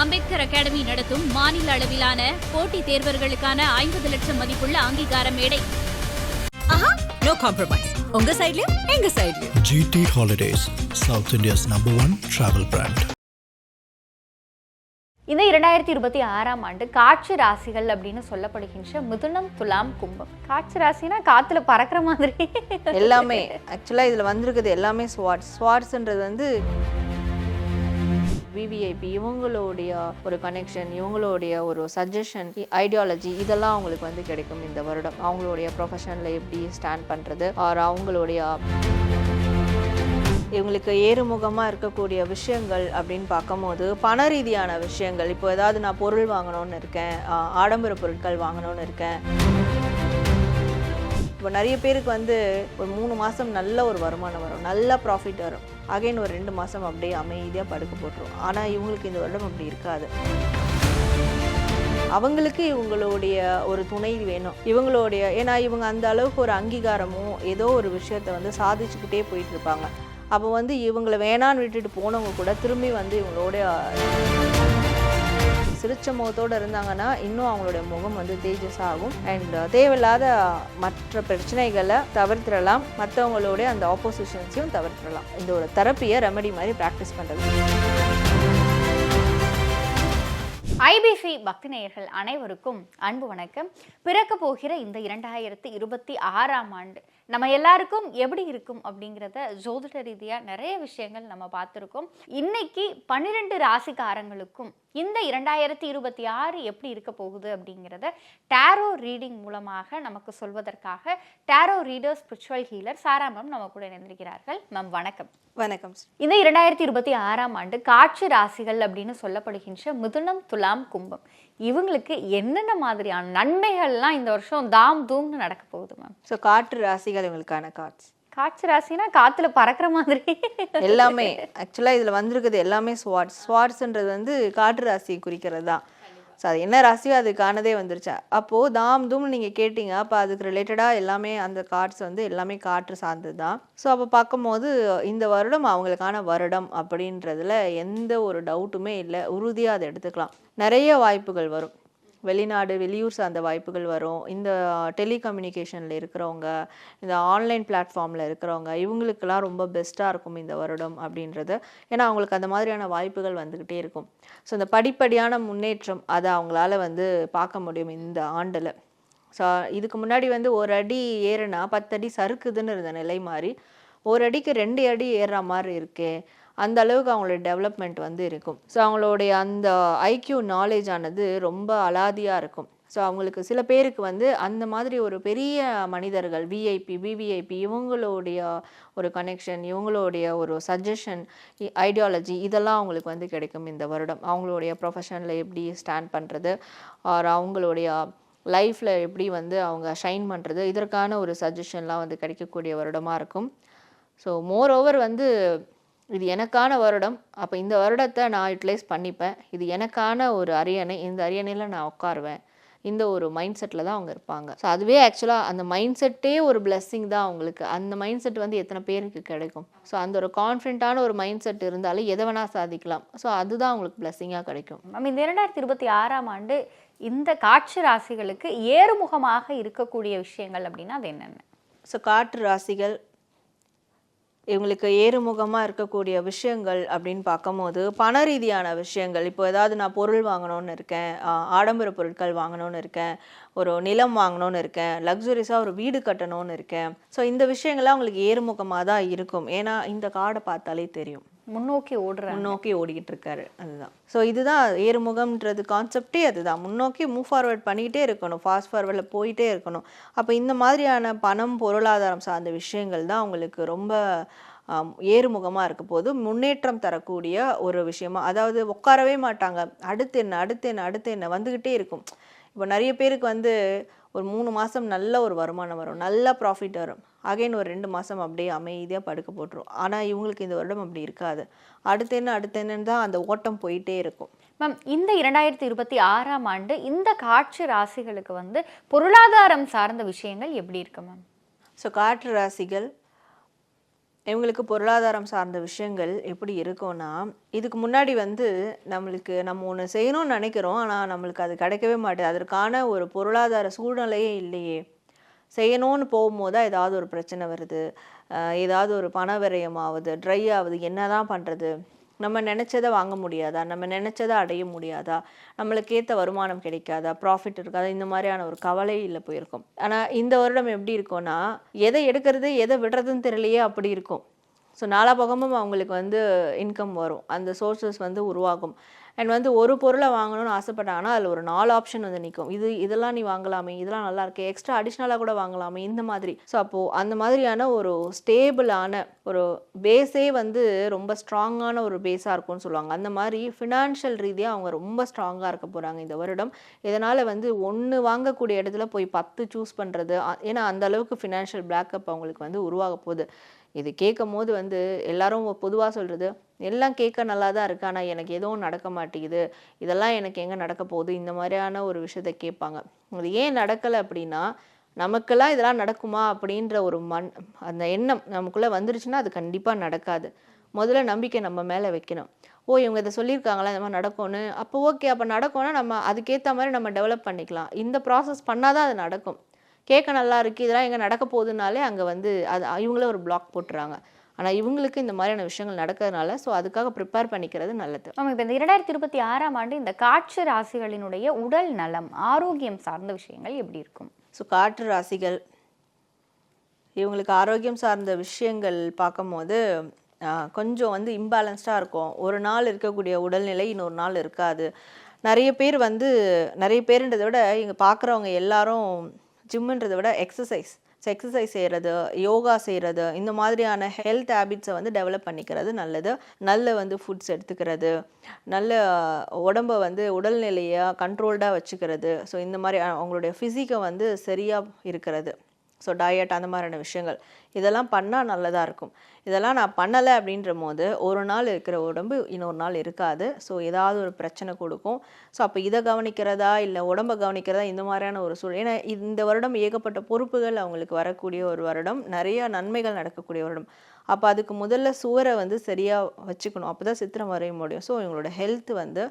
Ambedkar academy நடத்தும் மாநில அளவிலான போட்டித் தேர்வர்களுக்கான ஐம்பது லட்சம் மதிப்புள்ள அங்கீகார மேடை. நோ காம்ப்ரமைஸ் உங்க சைடுலயும் எங்க சைடுலயும் GT Holidays, South India's number one travel brand. இந்த இரண்டாயிரத்தி இருபத்தி ஆறாம் ஆண்டு காட்சி ராசிகள் அப்படின்னு சொல்லப்படுகின்ற மிதுனம் துலாம் கும்பம். காட்சி ராசினா காத்துல பறக்கிற மாதிரி. எல்லாமே ஆக்சுவலாக இதில் வந்திருக்குது எல்லாமே ஸ்வாட்ஸ் ஸ்வாட்ஸ்ன்றது வந்து விவிஐபி இவங்களுடைய ஒரு கனெக்ஷன் இவங்களுடைய ஒரு சஜஷன் ஐடியாலஜி இதெல்லாம் அவங்களுக்கு வந்து கிடைக்கும் இந்த வருடம். அவங்களுடைய ப்ரொஃபஷனில் எப்படி ஸ்டாண்ட் பண்ணுறது ஆர் அவங்களுடைய இவங்களுக்கு ஏறுமுகமாக இருக்கக்கூடிய விஷயங்கள் அப்படின்னு பார்க்கும்போது பண ரீதியான விஷயங்கள். இப்போ ஏதாவது நான் பொருள் வாங்கணும்னு இருக்கேன் ஆடம்பர பொருட்கள் வாங்கணும்னு இருக்கேன். இப்போ நிறைய பேருக்கு வந்து ஒரு மூணு மாதம் நல்ல ஒரு வருமானம் வரும். நல்ல ப்ராஃபிட் வரும். அகைன் ஒரு ரெண்டு மாதம் அப்படியே அமைதியாக படுக்க போட்டுரும். ஆனால் இவங்களுக்கு இந்த வருடம் அப்படி இருக்காது. அவங்களுக்கு இவங்களுடைய ஒரு துணை வேணும். இவங்களுடைய ஏன்னா இவங்க அந்த அளவுக்கு ஒரு அங்கீகாரமும் ஏதோ ஒரு விஷயத்தை வந்து சாதிச்சுக்கிட்டே போயிட்டு இருப்பாங்க. அப்போ வந்து இவங்களை வேணான்னு விட்டுட்டு போனவங்க கூட திரும்பி வந்து இவங்களோட சிரிச்ச முகத்தோடு இருந்தாங்கன்னா இன்னும் அவங்களுடைய முகம் வந்து தேஜஸ் ஆகும் அண்ட் uh, தேவையில்லாத மற்ற பிரச்சனைகளை தவிர்த்திடலாம். மற்றவங்களுடைய அந்த ஆப்போசிஷன்ஸையும் தவிர்த்திடலாம். இந்த ஒரு தெரப்பியை ரெமெடி மாதிரி ப்ராக்டிஸ் பண்ணுறது ஐபிசி பக்தி நேயர்கள் அனைவருக்கும் அன்பு வணக்கம். பிறக்க போகிற இந்த இரண்டாயிரத்தி இருபத்தி ஆறாம் ஆண்டு நம்ம எல்லாருக்கும் எப்படி இருக்கும் அப்படிங்கிறத ஜோதிட ரீதியாக நிறைய விஷயங்கள் நம்ம பார்த்துருக்கோம். இன்னைக்கு பன்னிரெண்டு ராசிக்காரங்களுக்கும் இந்த இரண்டாயிரத்தி இருபத்தி ஆறு எப்படி இருக்க போகுது அப்படிங்கிறத டேரோ ரீடிங் மூலமாக நமக்கு சொல்வதற்காக tarot reader spiritual healer Sara ma'am நம்ம கூட இணைந்திருக்கிறார்கள். மேம் வணக்கம். வணக்கம் இந்த இரண்டாயிரத்தி இருபத்தி ஆறாம் ஆண்டு காட்சி ராசிகள் அப்படின்னு சொல்லப்படுகின்ற மிதுனம் துலாம் கும்பம். இவங்களுக்கு என்னென்ன மாதிரியான நன்மைகள்லாம் இந்த வருஷம் தாம் தூம்னு நடக்க போகுது மேம்? ஸோ காற்று ராசிகள் இவங்களுக்கான கார்ட்ஸ் காட்சி. ராசினா காத்துல பறக்கிற மாதிரி. எல்லாமே ஆக்சுவலாக இதில் வந்திருக்குது எல்லாமே ஸ்வாட்ஸ். ஸ்வாட்ஸ்ன்றது வந்து காற்று ராசியை குறிக்கிறது. தான் ஸோ அது என்ன ராசியோ அதுக்கானதே வந்துருச்சு. அப்போது தாம் தூம் நீங்கள் கேட்டிங்க. அப்போ அதுக்கு ரிலேட்டடாக எல்லாமே அந்த கார்ட்ஸ் வந்து எல்லாமே காற்று சார்ந்தது. தான் ஸோ அப்போ பார்க்கும்போது இந்த வருடம் அவங்களுக்கான வருடம் அப்படின்றதுல எந்த ஒரு டவுட்டுமே இல்லை. உறுதியாக அதை எடுத்துக்கலாம். நிறைய வாய்ப்புகள் வரும். வெளிநாடு வெளியூர் சார்ந்த வாய்ப்புகள் வரும். இந்த டெலிகம்யூனிகேஷனில் இருக்கிறவங்க இந்த ஆன்லைன் பிளாட்ஃபார்மில் இருக்கிறவங்க இவங்களுக்கெல்லாம் ரொம்ப பெஸ்ட்டாக இருக்கும் இந்த வருடம் அப்படின்றது. ஏன்னா அவங்களுக்கு அந்த மாதிரியான வாய்ப்புகள் வந்துக்கிட்டே இருக்கும். ஸோ இந்த படிப்படியான முன்னேற்றம் அதை அவங்களால வந்து பார்க்க முடியும் இந்த ஆண்டில். ஸோ இதுக்கு முன்னாடி வந்து ஒரு அடி ஏறுனா பத்தடி சறுக்குதுன்னு இருந்த நிலை மாதிரி ஒரு அடிக்கு ரெண்டு அடி ஏறுற மாதிரி இருக்கே. அந்த அளவுக்கு அவங்களோட டெவலப்மெண்ட் வந்து இருக்கும். ஸோ அவங்களுடைய அந்த ஐக்யூ நாலேஜ் ஆனது ரொம்ப அலாதியாக இருக்கும். ஸோ அவங்களுக்கு சில பேருக்கு வந்து அந்த மாதிரி ஒரு பெரிய மனிதர்கள் விஐபி விவிஐபி இவங்களுடைய ஒரு கனெக்ஷன் இவங்களுடைய ஒரு சஜஷன் ஐடியாலஜி இதெல்லாம் அவங்களுக்கு வந்து கிடைக்கும் இந்த வருடம். அவங்களுடைய ப்ரொஃபஷனில் எப்படி ஸ்டாண்ட் பண்ணுறது ஆர் அவங்களுடைய லைஃப்பில் எப்படி வந்து அவங்க ஷைன் பண்ணுறது இதற்கான ஒரு சஜஷன்லாம் வந்து கிடைக்கக்கூடிய வருடமாக இருக்கும். ஸோ மோர் ஓவர் வந்து இது எனக்கான வருடம். அப்போ இந்த வருடத்தை நான் யூட்டிலைஸ் பண்ணிப்பேன். இது எனக்கான ஒரு அரியணை. இந்த அரியணையில் நான் உட்காருவேன். இந்த ஒரு மைண்ட் செட்டில் தான் அவங்க இருப்பாங்க. ஸோ அதுவே ஆக்சுவலாக அந்த மைண்ட் செட்டே ஒரு blessing தான் அவங்களுக்கு. அந்த மைண்ட் செட் வந்து எத்தனை பேருக்கு கிடைக்கும்? ஸோ அந்த ஒரு கான்ஃபிடென்ட்டான ஒரு மைண்ட் செட் இருந்தாலே எதை வேணால் சாதிக்கலாம். ஸோ அதுதான் அவங்களுக்கு blessing-ஆ கிடைக்கும். மேம் இந்த இரண்டாயிரத்தி இருபத்தி ஆறாம் ஆண்டு இந்த காட்சி ராசிகளுக்கு ஏறுமுகமாக இருக்கக்கூடிய விஷயங்கள் அப்படின்னா அது என்னென்ன? ஸோ காற்று ராசிகள் இவங்களுக்கு ஏறுமுகமாக இருக்கக்கூடிய விஷயங்கள் அப்படின்னு பார்க்கும்போது பண ரீதியான விஷயங்கள். இப்போ ஏதாவது நான் பொருள் வாங்கணும்னு இருக்கேன் ஆடம்பர பொருட்கள் வாங்கணும்னு இருக்கேன் ஒரு நிலம் வாங்கணும்னு இருக்கேன் லக்ஸுரியஸாக ஒரு வீடு கட்டணும்னு இருக்கேன். ஸோ இந்த விஷயங்கள்லாம் அவங்களுக்கு ஏறுமுகமாக தான் இருக்கும். ஏன்னா இந்த கார்டை பார்த்தாலே தெரியும். முன்னோக்கி ஓடுற முன்னோக்கி ஓடிக்கிட்டு இருக்காரு அதுதான். ஸோ இதுதான் ஏறுமுகம்ன்றது கான்செப்டே அதுதான். முன்னோக்கி மூவ் ஃபார்வர்ட் பண்ணிக்கிட்டே இருக்கணும். ஃபாஸ்ட் ஃபார்வர்டில் போயிட்டே இருக்கணும். அப்போ இந்த மாதிரியான பணம் பொருளாதாரம் சார்ந்த விஷயங்கள் தான் அவங்களுக்கு ரொம்ப ஏறுமுகமாக இருக்க போது முன்னேற்றம் தரக்கூடிய ஒரு விஷயமா அதாவது உட்காரவே மாட்டாங்க. அடுத்து என்ன அடுத்து என்ன அடுத்து என்ன வந்துக்கிட்டே இருக்கும். இப்போ நிறைய பேருக்கு வந்து ஒரு மூணு மாதம் நல்ல ஒரு வருமானம் வரும். நல்ல ப்ராஃபிட் வரும். அகைன் ஒரு ரெண்டு மாதம் அப்படியே அமைதியாக படுக்க போட்டுரும். ஆனால் இவங்களுக்கு இந்த வருடம் அப்படி இருக்காது. அடுத்து என்ன அடுத்து என்னன்னு தான் அந்த ஓட்டம் போயிட்டே இருக்கும். மேம் இந்த இரண்டாயிரத்தி இருபத்தி ஆறாம் ஆண்டு இந்த காட்சி ராசிகளுக்கு வந்து பொருளாதாரம் சார்ந்த விஷயங்கள் எப்படி இருக்கு மேம்? ஸோ காற்று ராசிகள் இவங்களுக்கு பொருளாதாரம் சார்ந்த விஷயங்கள் எப்படி இருக்கும்னா இதுக்கு முன்னாடி வந்து நம்மளுக்கு நம்ம ஒன்று செய்யணும்னு நினைக்கிறோம். ஆனால் நம்மளுக்கு அது கிடைக்கவே மாட்டேது. அதற்கான ஒரு பொருளாதார சூழ்நிலையே இல்லையே. செய்யணும்னு போகும்போது தான் ஏதாவது ஒரு பிரச்சனை வருது. ஏதாவது ஒரு பண விரயம் ஆகுது ட்ரை ஆகுது என்ன தான் பண்ணுறது நம்ம நினச்சதை வாங்க முடியாதா? நம்ம நினச்சதை அடைய முடியாதா? நம்மளுக்கு ஏற்ற வருமானம் கிடைக்காதா? ப்ராஃபிட் இருக்காதா? இந்த மாதிரியான ஒரு கவலை இல்லை போயிருக்கும். ஆனால் இந்த வருடம் எப்படி இருக்கும்னா எதை எடுக்கிறது எதை விடுறதுன்னு தெரியலையே அப்படி இருக்கும். ஸோ நாலா பக்கமும் அவங்களுக்கு வந்து இன்கம் வரும். அந்த சோர்சஸ் வந்து உருவாகும். அண்ட் வந்து ஒரு பொருளை வாங்கணும்னு ஆசைப்பட்டாங்கன்னா அதில் ஒரு நாலு ஆப்ஷன் வந்து நிற்கும் இது இதெல்லாம் நீ வாங்கலாமே இதெல்லாம் நல்லா இருக்கு எக்ஸ்ட்ரா அடிஷ்னலாக கூட வாங்கலாமே இந்த மாதிரி. ஸோ அப்போது அந்த மாதிரியான ஒரு ஸ்டேபிளான ஒரு பேஸே வந்து ரொம்ப ஸ்ட்ராங்கான ஒரு பேஸாக இருக்கும்னு சொல்லுவாங்க. அந்த மாதிரி ஃபினான்ஷியல் ரீதியாக அவங்க ரொம்ப ஸ்ட்ராங்காக இருக்க போகிறாங்க இந்த வருடம். இதனால் வந்து ஒன்று வாங்கக்கூடிய இடத்துல போய் பத்து சூஸ் பண்ணுறது ஏன்னா அந்த அளவுக்கு ஃபினான்ஷியல் பேக்கப் அவங்களுக்கு வந்து உருவாக போகுது. இது கேட்கும் போது வந்து எல்லாரும் பொதுவாக சொல்கிறது எல்லாம் கேட்க நல்லா தான் இருக்கு ஆனால் எனக்கு எதுவும் நடக்க மாட்டேங்குது. இதெல்லாம் எனக்கு எங்கே நடக்க போகுது? இந்த மாதிரியான ஒரு விஷயத்த கேட்பாங்க. அது ஏன் நடக்கலை அப்படின்னா நமக்கெல்லாம் இதெல்லாம் நடக்குமா அப்படின்ற ஒரு மண் அந்த எண்ணம் நமக்குள்ளே வந்துருச்சுன்னா அது கண்டிப்பாக நடக்காது. முதல்ல நம்பிக்கை நம்ம மேலே வைக்கணும். ஓ இவங்க இதை சொல்லியிருக்காங்களா இந்த மாதிரி நடக்கும்னு. அப்போ ஓகே அப்போ நடக்கும்னா நம்ம அதுக்கேற்ற மாதிரி நம்ம டெவலப் பண்ணிக்கலாம். இந்த ப்ராசஸ் பண்ணால் தான் அது நடக்கும். கேட்க நல்லா இருக்கு இதெல்லாம் எங்கே நடக்க போகுதுனாலே அங்கே வந்து அது இவங்களே ஒரு பிளாக் போட்டுறாங்க. ஆனால் இவங்களுக்கு இந்த மாதிரியான விஷயங்கள் நடக்கிறதுனால ஸோ அதுக்காக ப்ரிப்பேர் பண்ணிக்கிறது நல்லது. மேம் இப்போ இந்த இரண்டாயிரத்தி இருபத்தி ஆறாம் ஆண்டு இந்த காட்சி ராசிகளினுடைய உடல் நலம் ஆரோக்கியம் சார்ந்த விஷயங்கள் எப்படி இருக்கும்? ஸோ காற்று ராசிகள் இவங்களுக்கு ஆரோக்கியம் சார்ந்த விஷயங்கள் பார்க்கும்போது கொஞ்சம் வந்து இம்பேலன்ஸ்டாக இருக்கும். ஒரு நாள் இருக்கக்கூடிய உடல்நிலை இன்னொரு நாள் இருக்காது. நிறைய பேர் வந்து நிறைய பேருன்றதை விட இங்கே பார்க்குறவங்க எல்லாரும் ஜிம்முன்றதை விட எக்ஸசைஸ் ஸோ எக்ஸசைஸ் செய்கிறது யோகா செய்கிறது இந்த மாதிரியான ஹெல்த் ஹேபிட்ஸை வந்து டெவலப் பண்ணிக்கிறது நல்லது. நல்ல வந்து ஃபுட்ஸ் எடுத்துக்கிறது நல்ல உடம்பை வந்து உடல்நிலையை கண்ட்ரோல்டாக வச்சுக்கிறது. ஸோ இந்த மாதிரி அவங்களுடைய ஃபிசிக்கை வந்து சரியாக இருக்கிறது. ஸோ டயட் அந்த மாதிரியான விஷயங்கள். இதெல்லாம் பண்ணால் நல்லதாக இருக்கும். இதெல்லாம் நான் பண்ணலை அப்படின்ற போது ஒரு நாள் இருக்கிற உடம்பு இன்னொரு நாள் இருக்காது. ஸோ ஏதாவது ஒரு பிரச்சனை கொடுக்கும். ஸோ அப்போ இதை கவனிக்கிறதா? இல்லை உடம்பை கவனிக்கிறதா? இந்த மாதிரியான ஒரு சூழல் ஏன்னா இந்த வருடம் ஏகப்பட்ட பொறுப்புகள் அவங்களுக்கு வரக்கூடிய ஒரு வருடம். நிறைய நன்மைகள் நடக்கக்கூடிய வருடம். அப்போ அதுக்கு முதல்ல சுவரை வந்து சரியாக வச்சுக்கணும். அப்போ தான் சித்திரம் வரைய முடியும். ஸோ இவங்களோட ஹெல்த் வந்து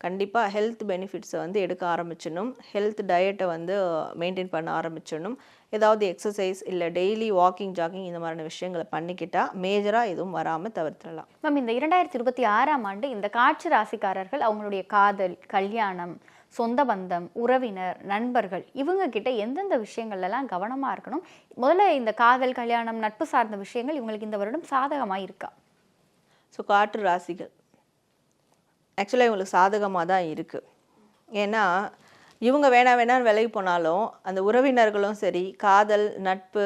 கண்டிப்பாக ஹெல்த் பெனிஃபிட்ஸை வந்து எடுக்க ஆரம்பிச்சிடணும். ஹெல்த் டயட்டை வந்து மெயின்டைன் பண்ண ஆரம்பிச்சிடணும். ஏதாவது எக்ஸசைஸ் இல்லை டெய்லி வாக்கிங் ஜாகிங் இந்த மாதிரியான விஷயங்களை பண்ணிக்கிட்டா மேஜராக எதுவும் வராமல் தவிர்த்திடலாம். மேம் இந்த இரண்டாயிரத்தி இருபத்தி ஆறாம் ஆண்டு இந்த காட்சி ராசிக்காரர்கள் அவங்களுடைய காதல் கல்யாணம் சொந்த பந்தம் உறவினர் நண்பர்கள் இவங்க கிட்ட எந்தெந்த விஷயங்கள்லாம் கவனமா இருக்கணும்? முதல்ல இந்த காதல் கல்யாணம் நட்பு சார்ந்த விஷயங்கள் இவங்களுக்கு இந்த வருடம் சாதகமா இருக்கா? ஸோ காற்று ராசிகள். ஆக்சுவலாக இவங்களுக்கு சாதகமாக தான் இருக்குது ஏன்னா இவங்க வேணா வேணான்னு விலகி போனாலும் அந்த உறவினர்களும் சரி காதல் நட்பு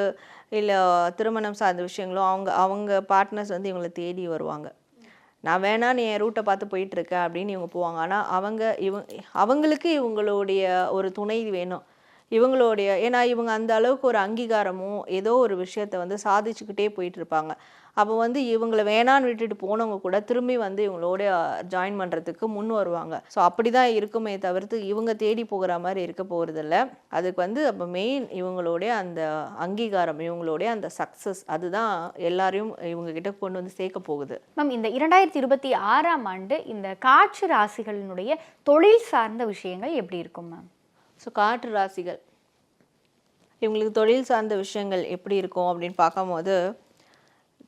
இல்லை திருமணம் சார்ந்த விஷயங்களும் அவங்க அவங்க பார்ட்னர்ஸ் வந்து இவங்களை தேடி வருவாங்க. நான் வேணா நீ என் ரூட்டை பார்த்து போயிட்டுருக்கேன் அப்படின்னு இவங்க போவாங்க. ஆனால் அவங்க இவங்க அவங்களுக்கு இவங்களுடைய ஒரு துணை வேணும். இவங்களுடைய ஏன்னா இவங்க அந்த அளவுக்கு ஒரு அங்கீகாரமும் ஏதோ ஒரு விஷயத்த வந்து சாதிச்சுக்கிட்டே போயிட்டு இருப்பாங்க அப்போ வந்து இவங்களை வேணான்னு விட்டுட்டு போனவங்க கூட திரும்பி வந்து இவங்களோட ஜாயின் பண்ணுறதுக்கு முன் வருவாங்க. ஸோ அப்படி தான் இருக்குமே தவிர்த்து இவங்க தேடி போகிற மாதிரி இருக்க போகிறதில்ல அதுக்கு வந்து அப்போ மெயின் இவங்களுடைய அந்த அங்கீகாரம் இவங்களுடைய அந்த சக்ஸஸ் அதுதான் எல்லாரையும் இவங்க கிட்ட கொண்டு வந்து சேர்க்க போகுது. மேம் இந்த இரண்டாயிரத்தி இருபத்தி ஆறாம் ஆண்டு இந்த காட்சி ராசிகளினுடைய தொழில் சார்ந்த விஷயங்கள் எப்படி இருக்கும் மேம் ஸோ காற்று ராசிகள். இவங்களுக்கு தொழில் சார்ந்த விஷயங்கள் எப்படி இருக்கும் அப்படின்னு பார்க்கும்போது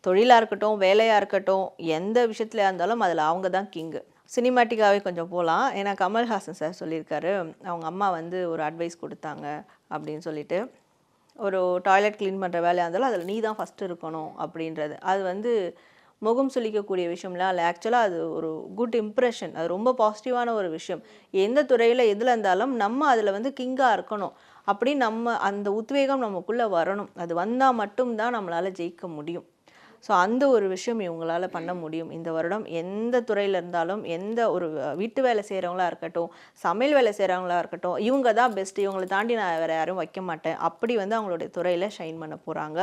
தொழிலாக இருக்கட்டும் வேலையாக இருக்கட்டும் எந்த விஷயத்துலையாக இருந்தாலும் அதில் அவங்க தான் கிங்கு சினிமாட்டிக்காகவே கொஞ்சம் போகலாம் ஏன்னா கமல்ஹாசன் சார் சொல்லியிருக்காரு அவங்க அம்மா வந்து ஒரு அட்வைஸ் கொடுத்தாங்க அப்படின்னு சொல்லிட்டு. ஒரு டாய்லெட் க்ளீன் பண்ணுற வேலையாக இருந்தாலும் அதில் நீ தான் ஃபஸ்ட்டு இருக்கணும் அப்படின்றது. அது வந்து முகம் சொல்லிக்கக்கூடிய விஷயம்லாம் இல்லை. ஆக்சுவலாக அது ஒரு குட் இம்ப்ரெஷன் அது ரொம்ப பாசிட்டிவான ஒரு விஷயம். எந்த துறையில் எதில் இருந்தாலும் நம்ம அதில் வந்து கிங்காக இருக்கணும். அப்படி நம்ம அந்த உத்வேகம் நமக்குள்ளே வரணும். அது வந்தால் மட்டும்தான் நம்மளால் ஜெயிக்க முடியும். ஸோ அந்த ஒரு விஷயம் இவங்களால பண்ண முடியும். இந்த வருடம் எந்த துறையில் இருந்தாலும் எந்த ஒரு வீட்டு வேலை செய்கிறவங்களா இருக்கட்டும் சமையல் வேலை செய்கிறவங்களா இருக்கட்டும் இவங்க தான் பெஸ்ட் இவங்களை தாண்டி நான் வேறு யாரும் வைக்க மாட்டேன். அப்படி வந்து அவங்களுடைய துறையில் ஷைன் பண்ண போகிறாங்க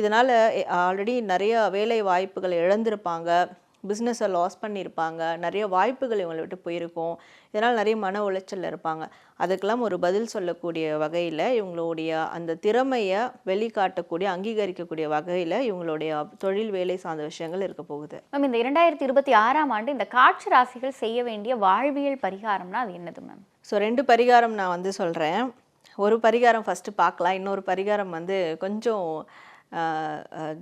இதனால் ஆல்ரெடி நிறைய வேலை வாய்ப்புகள் இழந்திருப்பாங்க. பிஸ்னஸை லாஸ் பண்ணியிருப்பாங்க. நிறைய வாய்ப்புகள் இவங்களை விட்டு போயிருக்கும். இதனால் நிறைய மன உளைச்சலில் இருப்பாங்க. அதுக்கெல்லாம் ஒரு பதில் சொல்லக்கூடிய வகையில் இவங்களுடைய அந்த திறமையை வெளிக்காட்டக்கூடிய அங்கீகரிக்கக்கூடிய வகையில் இவங்களுடைய தொழில் வேலை சார்ந்த விஷயங்கள் இருக்க போகுது. மேம் இந்த இரண்டாயிரத்தி இருபத்தி ஆறாம் ஆண்டு இந்த காற்று ராசிகள் செய்ய வேண்டிய வாழ்வியல் பரிகாரம்னா அது என்னது மேம் ஸோ ரெண்டு பரிகாரம் நான் வந்து சொல்கிறேன் ஒரு பரிகாரம் ஃபஸ்ட்டு பார்க்கலாம். இன்னொரு பரிகாரம் வந்து கொஞ்சம்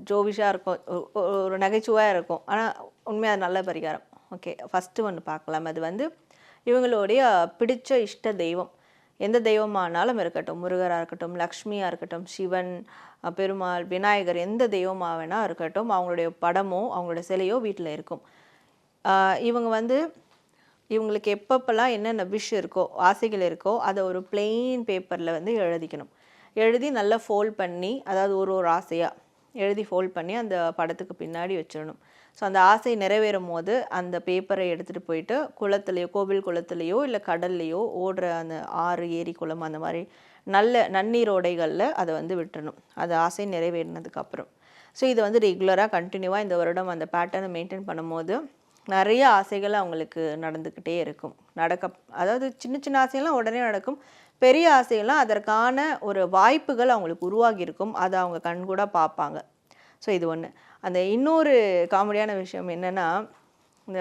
ஜோவிஷாக இருக்கும். ஒரு நகைச்சுவையாக இருக்கும். ஆனால் உண்மையாக அது நல்ல பரிகாரம். ஓகே ஃபஸ்ட்டு ஒன்று பார்க்கலாம். அது வந்து இவங்களுடைய பிடிச்ச இஷ்ட தெய்வம். எந்த தெய்வமானாலும் இருக்கட்டும் முருகராக இருக்கட்டும் லக்ஷ்மியாக இருக்கட்டும் சிவன் பெருமாள் விநாயகர் எந்த தெய்வமாக வேணால் இருக்கட்டும் அவங்களுடைய படமோ அவங்களுடைய சிலையோ வீட்டில் இருக்கும். இவங்க வந்து இவங்களுக்கு எப்பப்பெல்லாம் என்னென்ன விஷ் இருக்கோ ஆசைகள் இருக்கோ அதை ஒரு பிளெயின் பேப்பரில் வந்து எழுதிக்கணும். எழுதி நல்லா ஃபோல்ட் பண்ணி அதாவது ஒரு ஒரு ஆசையாக எழுதி ஃபோல்ட் பண்ணி அந்த படத்துக்கு பின்னாடி வச்சிடணும். ஸோ அந்த ஆசை நிறைவேறும் போது அந்த பேப்பரை எடுத்துகிட்டு போயிட்டு குளத்துலையோ கோவில் குளத்துலையோ இல்லை கடல்லையோ ஓடுற அந்த ஆறு ஏரி குளம் அந்த மாதிரி நல்ல நன்னீரோடைகளில் அதை வந்து விட்டுறணும் அது ஆசை நிறைவேறினதுக்கப்புறம் ஸோ இது வந்து ரெகுலராக கண்டினியூவாக இந்த வருடம் அந்த பேட்டர்னை மெயின்டைன் பண்ணும்போது நிறைய ஆசைகள் அவங்களுக்கு நடந்துக்கிட்டே இருக்கும். நடக்க அதாவது சின்ன சின்ன ஆசைகள்லாம் உடனே நடக்கும். பெரிய ஆசைகள்லாம் அதற்கான ஒரு வாய்ப்புகள் அவங்களுக்கு உருவாகி இருக்கும் அதை அவங்க கண்கூட பார்ப்பாங்க. ஸோ இது ஒன்று அந்த இன்னொரு காமெடியான விஷயம் என்னென்னா இந்த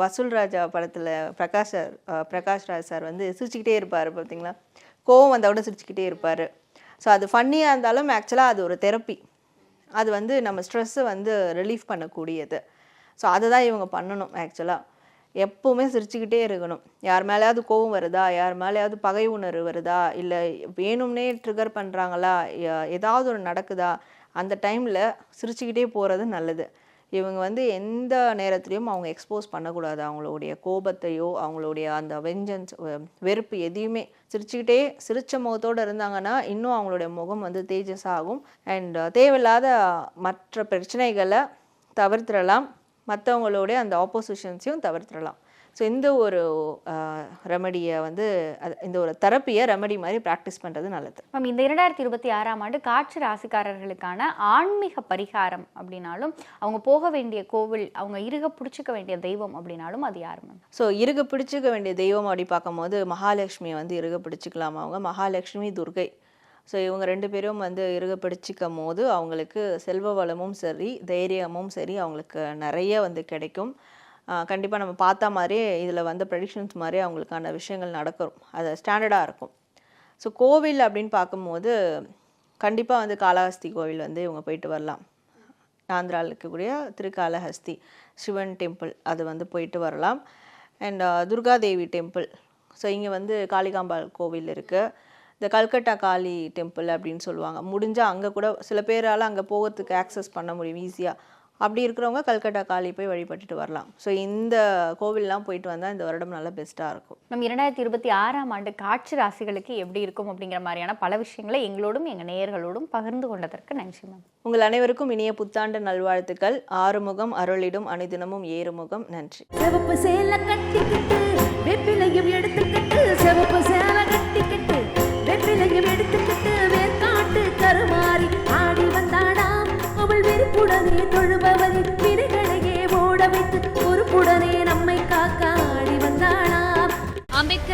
வசூல் ராஜா படத்தில் பிரகாஷ் சார் பிரகாஷ் ராஜ் சார் வந்து சிரிச்சுக்கிட்டே இருப்பார் பார்த்தீங்களா கோவம் வந்தால் கூட சிரிச்சுக்கிட்டே இருப்பார். ஸோ அது ஃபன்னியாக இருந்தாலும் ஆக்சுவலாக அது ஒரு தெரப்பி. அது வந்து நம்ம ஸ்ட்ரெஸ்ஸை வந்து ரிலீஃப் பண்ணக்கூடியது. ஸோ அதை தான் இவங்க பண்ணணும் ஆக்சுவலாக எப்போவுமே சிரிச்சுக்கிட்டே இருக்கணும். யார் மேலேயாவது கோவம் வருதா? யார் மேலேயாவது பகை உணர்வு வருதா? இல்லை வேணும்னே ட்ரிகர் பண்ணுறாங்களா ஏதாவது ஒன்று நடக்குதா? அந்த டைமில் சிரிச்சுக்கிட்டே போகிறது நல்லது. இவங்க வந்து எந்த நேரத்துலையும் அவங்க எக்ஸ்போஸ் பண்ணக்கூடாது. அவங்களுடைய கோபத்தையோ அவங்களுடைய அந்த வெஞ்சன்ஸ் வெறுப்பு எதையுமே. சிரிச்சுக்கிட்டே சிரித்த முகத்தோடு இருந்தாங்கன்னா இன்னும் அவங்களுடைய முகம் வந்து தேஜஸ் ஆகும் அண்ட் தேவையில்லாத மற்ற பிரச்சனைகளை தவிர்த்திடலாம். மற்றவங்களுடைய அந்த ஆப்போசிஷன்ஸையும் தவிர்த்திடலாம். ஸோ இந்த ஒரு ரெமடியை வந்து அது- இந்த ஒரு தெரப்பியை ரெமடி மாதிரி ப்ராக்டிஸ் பண்ணுறது நல்லது. மேம் இந்த இரண்டாயிரத்தி இருபத்தி ஆறாம் ஆண்டு காற்று ராசிக்காரர்களுக்கான ஆன்மீக பரிகாரம் அப்படின்னாலும் அவங்க போக வேண்டிய கோவில் அவங்க இருக பிடிச்சிக்க வேண்டிய தெய்வம் அப்படின்னாலும் அது யார் மேம்? ஸோ இருக பிடிச்சிக்க வேண்டிய தெய்வம் அப்படி பார்க்கும்போது மகாலட்சுமியை வந்து இருக பிடிச்சிக்கலாம் அவங்க? மகாலட்சுமி துர்கை. ஸோ இவங்க ரெண்டு பேரும் வந்து இருக பிடிச்சிக்கும் போது அவங்களுக்கு செல்வ வளமும் சரி தைரியமும் சரி அவங்களுக்கு நிறைய வந்து கிடைக்கும். கண்டிப்பாக நம்ம பார்த்த மாதிரியே இதில் வந்த ப்ரெடிக்ஷன்ஸ் மாதிரி அவங்களுக்கான விஷயங்கள் நடக்கும். அது ஸ்டாண்டர்டாக இருக்கும். ஸோ கோவில் அப்படின்னு பார்க்கும்போது கண்டிப்பாக வந்து காளஹஸ்தி கோவில் வந்து இவங்க போயிட்டு வரலாம். ஆந்திராவில் இருக்கக்கூடிய திருக்காளஹஸ்தி சிவன் டெம்பிள் அது வந்து போயிட்டு வரலாம். அண்ட் துர்காதேவி டெம்பிள் ஸோ இங்கே வந்து காளிகாம்பாள் கோவில் இருக்குது இந்த கல்கட்டா காளி டெம்பிள் அப்படின்னு சொல்லுவாங்க. முடிஞ்சால் அங்கே கூட சில பேரால் அங்கே போகிறதுக்கு ஆக்சஸ் பண்ண முடியும் ஈஸியாக அப்படி இருக்கிறவங்க கல்கட்டா காளி போய் வழிபட்டுட்டு வரலாம். ஸோ இந்த கோவில்லாம் போயிட்டு வந்தால் இந்த வருடம் நல்லா பெஸ்ட்டாக இருக்கும். மேம் இரண்டாயிரத்தி இருபத்தி ஆறாம் ஆண்டு காற்று ராசிகளுக்கு எப்படி இருக்கும் அப்படிங்கிற மாதிரியான பல விஷயங்களை எங்களோடும் எங்கள் நேயர்களோடும் பகிர்ந்து கொண்டதற்கு நன்றி மேம் உங்கள் அனைவருக்கும் இனிய புத்தாண்டு நல்வாழ்த்துக்கள். ஆறுமுகம் அருளிடும் அனுதினமும் ஏறுமுகம். நன்றி.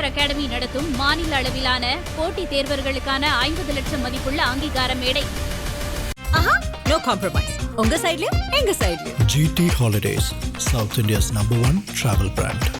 அகாடமி நடத்தும் மாநில அளவிலான போட்டித் தேர்வர்களுக்கான ஐம்பது லட்சம் மதிப்புள்ள அங்கீகார மேடை. ஆஹா நோ காம்ப்ரமைஸ் உங்க சைட்லயும் எங்க சைட்லயும் GT Holidays, South India's number one travel brand.